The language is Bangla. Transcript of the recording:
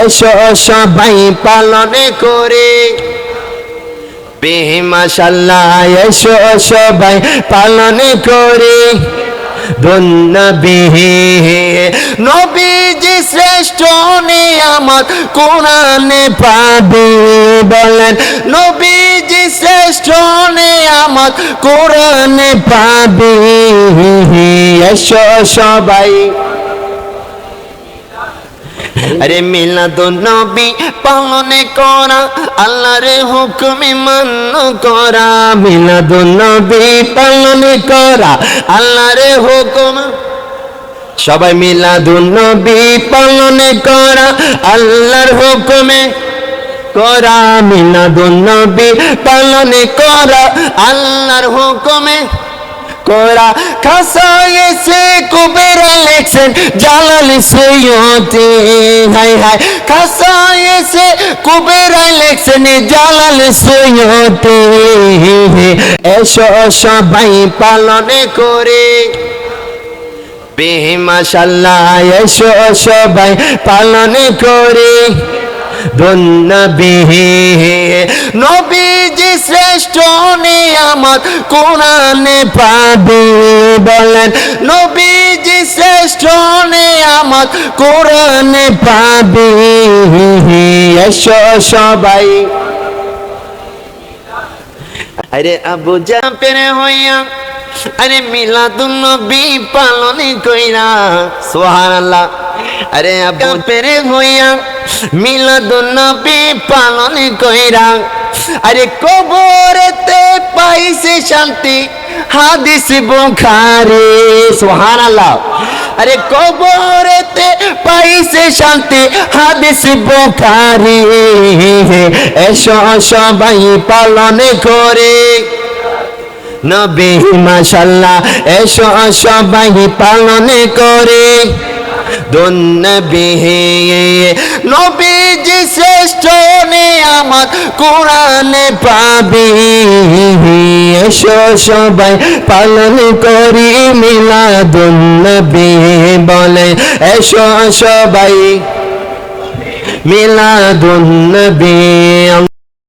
এসো, সবাই পালন করে। মাশাল্লাহ, এসো, সবাই পালন করে। নবী নবীজি শ্রেষ্ঠ নিয়ামত কোরআনে পাবে বলেন। নবীজি শ্রেষ্ঠ নিয়ামত কোরআনে পাবে। এসো, সবাই আরে মিলাদুন নবী, পালনে করা, আল্লাহর হুকুমে মান্য করা। মিলাদুন নবী, পালনে করা, আল্লাহর হুকুম। সবাই মিলাদুন নবী, পালনে করা, আল্লাহর হুকুমে করা। মিলাদুন নবী, পালনে করা, আল্লাহর হুকুমে করা খাসা এসে কুবেরা লেখছেন, জালাল সৈয়তে হাই হাই খাসা এসে কুবেরা লেখছেন, জালাল সৈয়তে এসো, সবাই পালনে করে। বেমাশাল্লাহ এসো, সবাই পালনে করে। নবী নবীজি শ্রেষ্ঠ নিয়ামত কোরআনে পাবে বলেন। নবীজি শ্রেষ্ঠ নিয়ামত কোরআনে পাবে। এসো সবাই। আরে আবু জাপের হইয়া, আরে মিলাদুন নবী পালন কইরা, সুবহানাল্লাহ। আরে আবু পেরে হইয়া, মিলাদুন নবী পালন কইরা আরে কবরেতে পাইছে শান্তি, হাদিস বুখারী। সুবহানাল্লাহ। আরে কবরেতে পাইছে শান্তি, হাদিস বুখারী। এসো, সবাই পালন করে। নবী মাশাল্লাহ এসো, সবাই পালন করে। দুন নবী শ্রেষ্ঠ নিয়ামত কোরআনে পাবি। এসো সবাই পালন করি মিলাদুন নবী বলে। এসো সবাই মিলাদুন নবী।